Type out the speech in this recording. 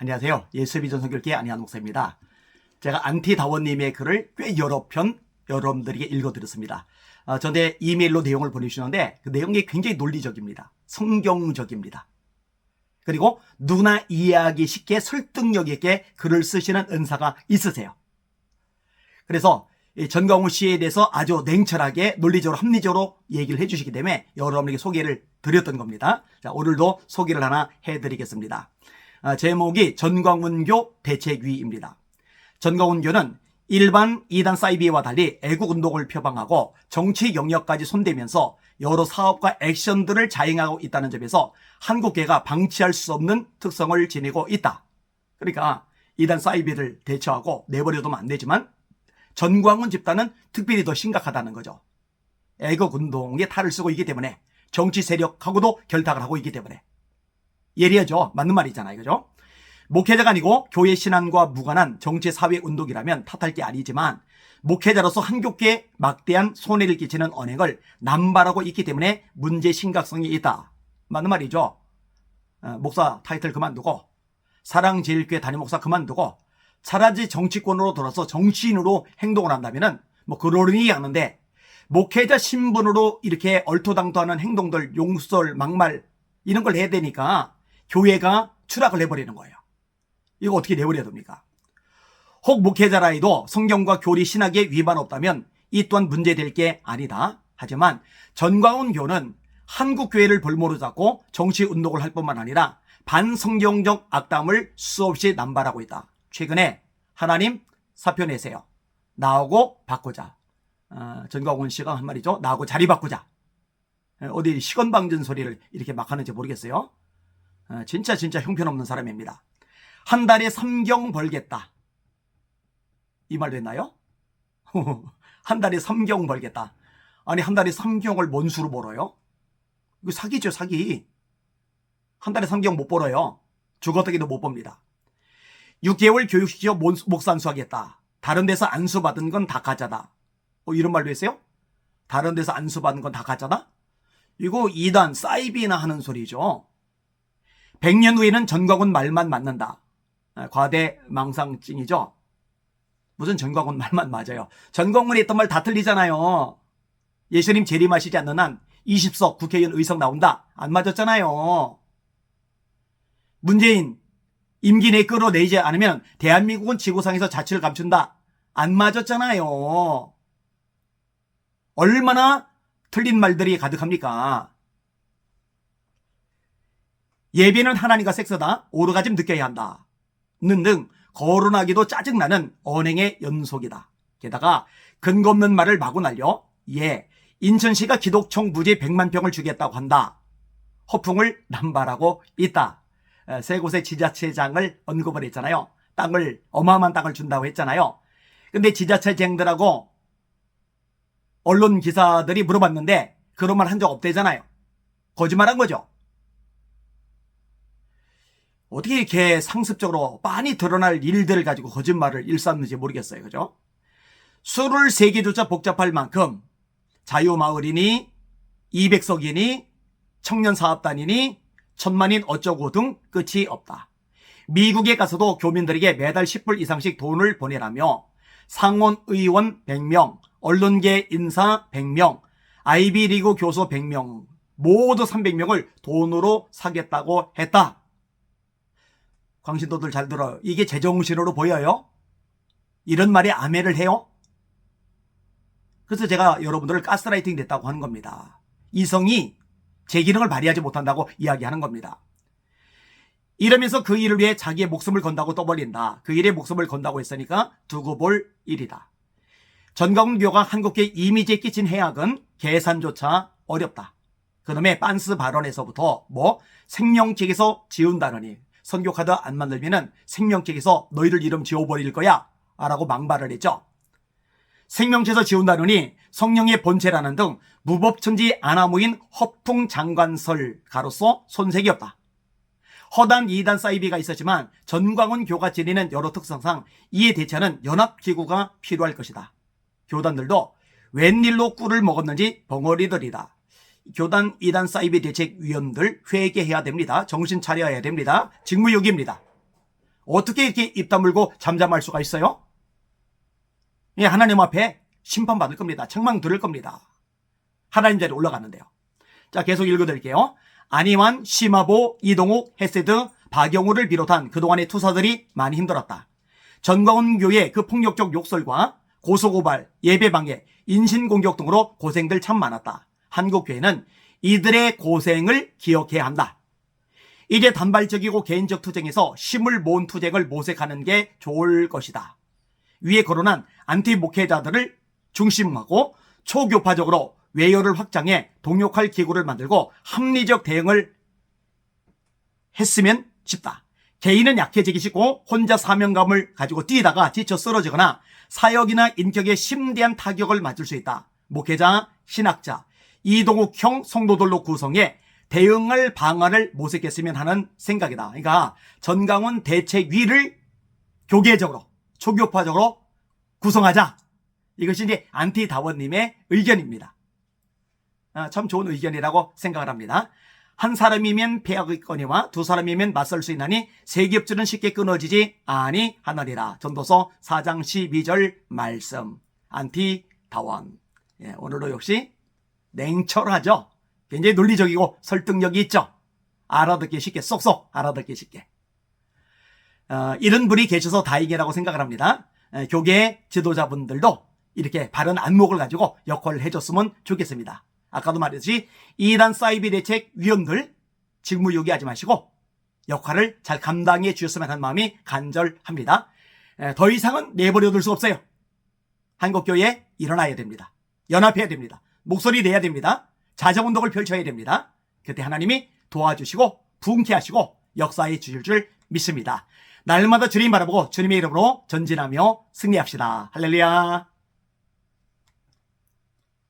안녕하세요. 예수비전 성결교회 안희한 목사입니다. 제가 안티다원님의 글을 꽤 여러 편 여러분들에게 읽어드렸습니다. 어, 전에 이메일로 내용을 보내주시는데 그 내용이 굉장히 논리적입니다. 성경적입니다. 그리고 누구나 이해하기 쉽게 설득력 있게 글을 쓰시는 은사가 있으세요. 그래서 이 전광훈 씨에 대해서 아주 냉철하게 논리적으로 합리적으로 얘기를 해주시기 때문에 여러분에게 소개를 드렸던 겁니다. 자, 오늘도 소개를 하나 해드리겠습니다. 아, 제목이 전광훈교 대책위입니다. 전광훈교는 일반 이단 사이비와 달리 애국 운동을 표방하고 정치 영역까지 손대면서 여러 사업과 액션들을 자행하고 있다는 점에서 한국계가 방치할 수 없는 특성을 지니고 있다. 그러니까 이단 사이비를 대처하고 내버려두면 안 되지만 전광훈 집단은 특별히 더 심각하다는 거죠. 애국 운동에 탈을 쓰고 있기 때문에 정치 세력하고도 결탁을 하고 있기 때문에 예리하죠. 맞는 말이잖아요. 그죠? 목회자가 아니고 교회 신앙과 무관한 정치 사회 운동이라면 탓할 게 아니지만 목회자로서 한국계에 막대한 손해를 끼치는 언행을 남발하고 있기 때문에 문제 심각성이 있다. 맞는 말이죠. 어, 목사 타이틀 그만두고 사랑제일교회 담임 목사 그만두고 차라리 정치권으로 돌아서 정치인으로 행동을 한다면은 뭐 그러려니 하는데 목회자 신분으로 이렇게 얼토당토하는 행동들 용설 막말 이런 걸 해야 되니까 교회가 추락을 해버리는 거예요. 이거 어떻게 내버려야 됩니까? 혹 목회자라 해도 성경과 교리 신학에 위반 없다면 이 또한 문제될 게 아니다. 하지만 전광훈 교는 한국 교회를 볼모로 잡고 정치 운동을 할 뿐만 아니라 반성경적 악담을 수없이 남발하고 있다. 최근에 하나님 사표 내세요. 나하고 바꾸자. 어, 전광훈 씨가 한 말이죠. 나하고 자리 바꾸자. 어디 시건방진 소리를 이렇게 막 하는지 모르겠어요. 어, 진짜 진짜 형편없는 사람입니다. 한 달에 3경 벌겠다. 이 말 됐나요? 한 달에 3경 벌겠다. 아니 한 달에 3경을 뭔 수로 벌어요? 이거 사기죠 사기. 한 달에 3경 못 벌어요. 죽어다기도 못 봅니다. 6개월 교육시켜 목사 안수하겠다. 다른 데서 안수 받은 건 다 가짜다. 어, 이런 말도 했어요? 다른 데서 안수 받은 건 다 가짜다? 이거 2단 사이비나 하는 소리죠. 100년 후에는 전광훈 말만 맞는다. 아, 과대 망상증이죠. 무슨 전광훈 말만 맞아요. 전광훈이 했던 말 다 틀리잖아요. 예수님 재림하시지 않는 한 20석 국회의원 의석 나온다. 안 맞았잖아요. 문재인 임기 내 끌어내지 않으면 대한민국은 지구상에서 자치를 감춘다. 안 맞았잖아요. 얼마나 틀린 말들이 가득합니까? 예배는 하나님과 섹스다. 오르가즘 느껴야 한다. 는등 거론하기도 짜증나는 언행의 연속이다. 게다가 근거 없는 말을 마구 날려 예, 인천시가 기독청 부지 100만 평을 주겠다고 한다. 허풍을 남발하고 있다. 세 곳의 지자체장을 언급을 했잖아요. 땅을 어마어마한 땅을 준다고 했잖아요. 근데 지자체장들하고 언론 기사들이 물어봤는데 그런 말 한 적 없대잖아요. 거짓말한 거죠. 어떻게 이렇게 상습적으로 많이 드러날 일들을 가지고 거짓말을 일삼는지 모르겠어요. 그죠? 술을 세개조차 복잡할 만큼 자유마을이니 200석이니 청년사업단이니 천만인 어쩌고 등 끝이 없다. 미국에 가서도 교민들에게 매달 10불 이상씩 돈을 보내라며 상원 의원 100명, 언론계 인사 100명, 아이비리그 교수 100명, 모두 300명을 돈으로 사겠다고 했다. 광신도들 잘 들어요. 이게 제정신으로 보여요? 이런 말에 아멘을 해요? 그래서 제가 여러분들을 가스라이팅 됐다고 하는 겁니다. 이성이 제 기능을 발휘하지 못한다고 이야기하는 겁니다. 이러면서 그 일을 위해 자기의 목숨을 건다고 떠벌린다. 그 일에 목숨을 건다고 했으니까 두고 볼 일이다. 전광교가 한국계 이미지에 끼친 해악은 계산조차 어렵다. 그놈의 빤스 발언에서부터 뭐 생명책에서 지운다느니 선교 카드 안 만들면은 생명책에서 너희들 이름 지워버릴 거야 라고 망발을 했죠. 생명체에서 지운다느니 성령의 본체라는 등 무법천지 아나무인 허풍 장관설 가로서 손색이 없다. 허단 이단 사이비가 있었지만 전광훈 교가 지니는 여러 특성상 이에 대처하는 연합기구가 필요할 것이다. 교단들도 웬일로 꿀을 먹었는지 벙어리들이다. 교단 이단 사이비 대책위원들 회개해야 됩니다. 정신 차려야 됩니다. 직무유기입니다. 어떻게 이렇게 입 다물고 잠잠할 수가 있어요? 예, 하나님 앞에 심판받을 겁니다. 책망 들을 겁니다. 하나님 자리에 올라가는데요. 자, 계속 읽어드릴게요. 안희환, 심화보, 이동욱, 헤세드, 박영우를 비롯한 그동안의 투사들이 많이 힘들었다. 전광훈 교회 그 폭력적 욕설과 고소고발, 예배방해, 인신공격 등으로 고생들 참 많았다. 한국교회는 이들의 고생을 기억해야 한다. 이제 단발적이고 개인적 투쟁에서 힘을 모은 투쟁을 모색하는 게 좋을 것이다. 위에 거론한 안티 목회자들을 중심하고 초교파적으로 외열을 확장해 동역할 기구를 만들고 합리적 대응을 했으면 싶다. 개인은 약해지기 쉽고 혼자 사명감을 가지고 뛰다가 지쳐 쓰러지거나 사역이나 인격에 심대한 타격을 맞을 수 있다. 목회자, 신학자, 이동욱형 성도들로 구성해 대응할 방안을 모색했으면 하는 생각이다. 그러니까 전강훈 대책위를 교계적으로 초교파적으로 구성하자. 이것이 이제 안티 다원님의 의견입니다. 아, 참 좋은 의견이라고 생각을 합니다. 한 사람이면 패하겠거니와 두 사람이면 맞설 수 있나니 세 겹줄은 쉽게 끊어지지 아니하느니라. 전도서 4장 12절 말씀. 안티 다원. 예, 오늘도 역시 냉철하죠. 굉장히 논리적이고 설득력이 있죠. 알아듣기 쉽게 쏙쏙 알아듣기 쉽게. 어, 이런 분이 계셔서 다행이라고 생각을 합니다. 에, 교계 지도자분들도 이렇게 바른 안목을 가지고 역할을 해줬으면 좋겠습니다. 아까도 말했듯이 이단 사이비 대책 위원들 직무유기하지 마시고 역할을 잘 감당해 주셨으면 하는 마음이 간절합니다. 에, 더 이상은 내버려 둘 수 없어요. 한국교회 일어나야 됩니다. 연합해야 됩니다. 목소리 내야 됩니다. 자정운동을 펼쳐야 됩니다. 그때 하나님이 도와주시고 부흥케 하시고 역사해 주실 줄 믿습니다. 날마다 주님 바라보고 주님의 이름으로 전진하며 승리합시다. 할렐루야.